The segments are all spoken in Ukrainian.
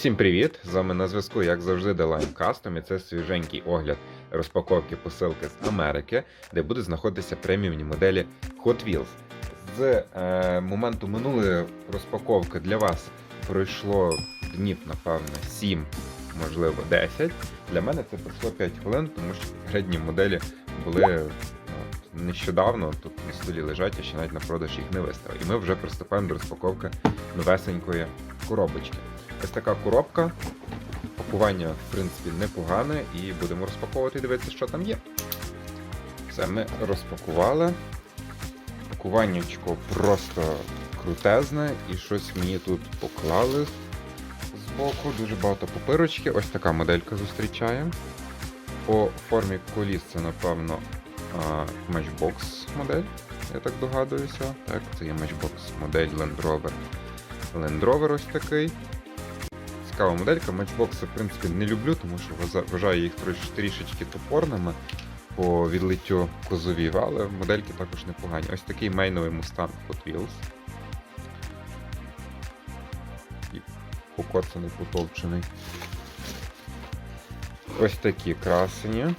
Всім привіт! З вами на зв'язку, як завжди, Deline Custom і це свіженький огляд розпаковки посилки з Америки, де будуть знаходитися преміумні моделі Hot Wheels. З е, моменту минулої розпаковки для вас пройшло днів, напевно, 7, можливо, 10. Для мене це пройшло 5 хвилин, тому що попередні моделі були нещодавно, тут на столі лежать, а ще навіть на продаж їх не виставив. І ми вже приступаємо до розпаковки новесенької коробочки. Ось така коробка. Пакування, в принципі, непогане, і будемо розпаковувати і дивитися, що там є. Все, ми розпакували. Пакуваннячко просто крутезне, і щось мені тут поклали збоку. Дуже багато папирочки. Ось така моделька зустрічає. По формі коліс це, напевно, Matchbox модель, я так догадуюся. Так, це є Matchbox модель Land Rover. Land Rover ось такий. Цікава моделька. Матчбокси, в принципі, не люблю, тому що вважаю їх трішечки топорними по відлиттю козовів, але модельки також непогані. Ось такий мейновий Mustang Hot Wheels. Покоцаний, потовчений. Ось такі красені.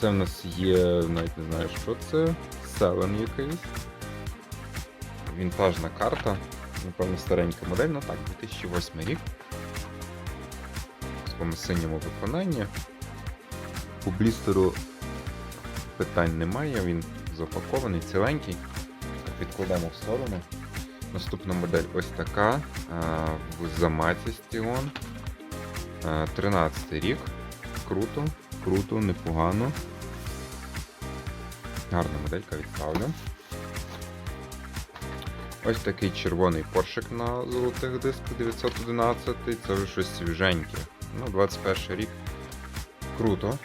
Це в нас є, навіть не знаю, що це. Селен якийсь. Вінтажна карта. Напевно, старенька модель, ну так, 2008 рік. В такому синьому виконанні. По блістеру питань немає, він запакований, ціленький. Відкладемо в сторону. Наступна модель ось така. В заматі Стіон. 13 рік. Круто, круто, непогано. Гарна моделька відставлю. Ось такий червоний поршик на золотих дисках 911. Це вже щось свіженьке. Ну, 21 рік. Круто.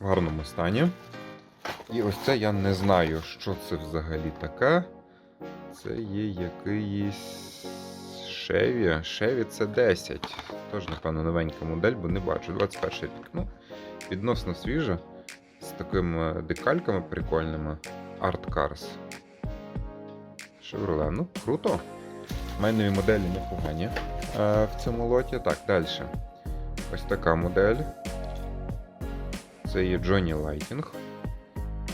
В гарному стані. І ось це я не знаю, що це взагалі таке. Це є якийсь Chevy. Chevy це 10. Тож, напевно, новенька модель, бо не бачу. 21 рік. Ну, відносно свіжа. З такими декальками прикольними. Art Cars. Chevrolet. Ну, круто. Майнові моделі непогані е, в цьому лоті. Так, далі. Ось така модель. Це є Johnny Lighting.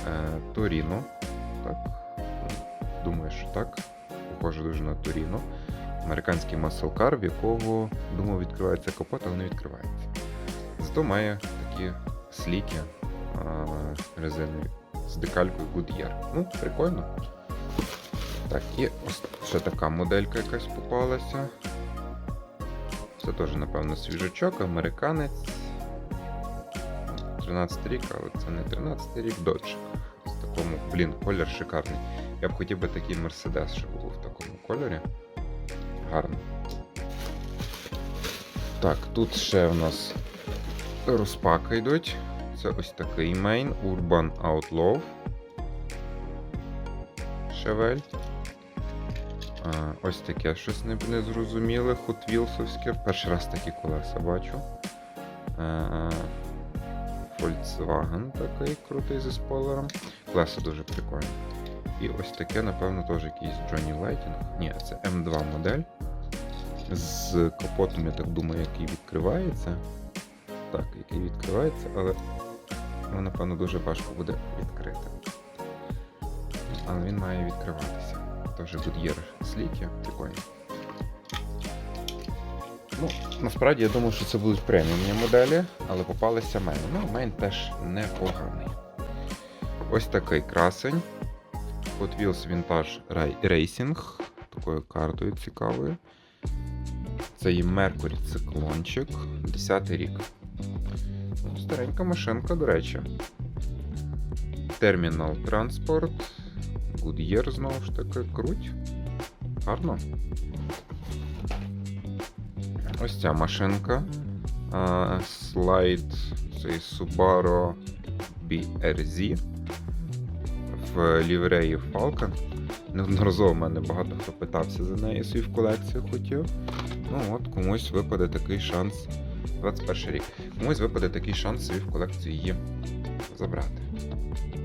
Е, Torino. Так. Думаю, що так. Похоже дуже на Torino. Американський car, в якого, думаю, відкривається капот, але не відкривається. Зато має такі сліки резинові з декалькою Goodyear. Ну, прикольно. Так, і ось ще така моделька якась попалася. Це теж, напевно, свіжачок, американець. 13 рік, але це не 13 рік Dodge. З такому, блін, колір шикарний. Я б хотів би такий Mercedes, щоб був в такому кольорі. Гарно. Так, тут ще у нас розпаки йдуть. Це ось такий мейн Urban Outlaw. Шевель. Ось таке щось незрозуміле, Wheelsовське. Перший раз такі колеса бачу. Volkswagen такий крутий зі спойлером. Колеса дуже прикольні. І ось таке, напевно, теж якийсь Johnny Lighting. Ні, це М2 модель. З капотом, я так думаю, який відкривається. Так, який відкривається, але ну, напевно дуже важко буде відкрити. Але він має відкриватися. Тож Goodyear сліки, прикольно. Ну, насправді я думав, що це будуть преміумні моделі, але попалися мейн. Ну, мейн теж непоганий. Ось такий красень. Hot Wheels Vintage Racing. Такою картою цікавою. Це є Mercury циклончик, 10 рік. Ну, Старенька машинка, до речі. Terminal Transport. Goodyear знову ж таки, круть. Гарно. Ось ця машинка. Слайд цей Subaru BRZ в лівреї Falcon. Неодноразово в мене багато хто питався за неї, собі в колекцію хотів. Ну от, комусь випаде такий шанс. 21 рік. Комусь випаде такий шанс собі в колекцію її забрати.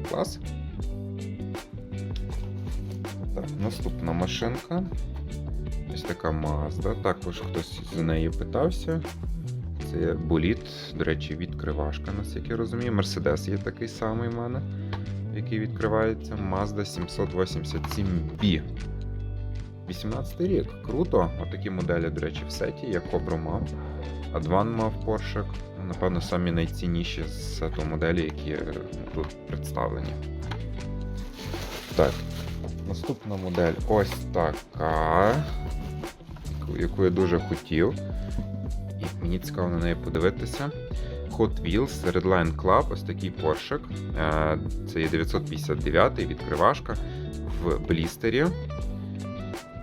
Клас. Так, наступна машинка. Ось така Mazda. Також хтось з неї питався. Це боліт, до речі, відкривашка, наскільки я розумію. Мерседес є такий самий в мене, який відкривається. Mazda 787B. 18 рік. Круто. Отакі моделі, до речі, в сеті. Я Cobra мав. Адван мав. Ну, Напевно, самі найцінніші з сету моделі, які е, тут представлені. Так, наступна модель ось така, яку я дуже хотів. І мені цікаво на неї подивитися. Hot Wheels Redline Club, ось такий поршик. Е, Це є 959 відкривашка в блістері.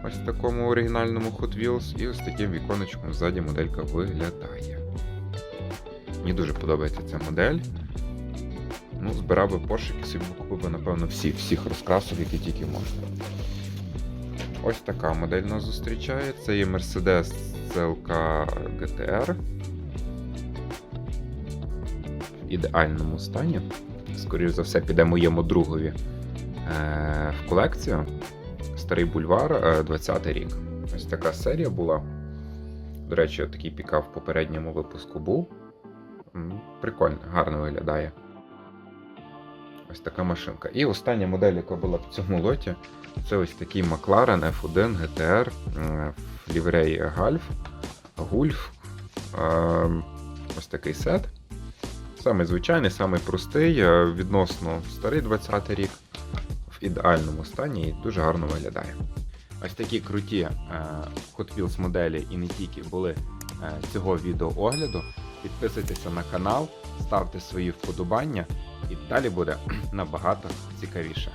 Ось в такому оригінальному Hot Wheels. І ось таким віконечком ззаді моделька виглядає. Мені дуже подобається ця модель. Ну, збирав би поршики, собі купив би, напевно, всі, всіх розкрасок, які тільки можна. Ось така модель нас зустрічає. Це є Mercedes CLK GTR. Ідеальному стані. Скоріше за все, піде моєму другові е- в колекцію. Старий бульвар, е, 20 рік. Ось така серія була. До речі, такий пікап в попередньому випуску був. Прикольно, гарно виглядає. Ось така машинка. І остання модель, яка була в цьому лоті, це ось такий McLaren F1 GTR в лівреї Гальф, Гульф. Е, Ось такий сет. Самий звичайний, самий простий, е, відносно старий 20 рік, в ідеальному стані і дуже гарно виглядає. Ось такі круті е, Hot Wheels моделі і не тільки були е, цього відеоогляду. Підписуйтеся на канал, ставте свої вподобання, і далі буде набагато цікавіше.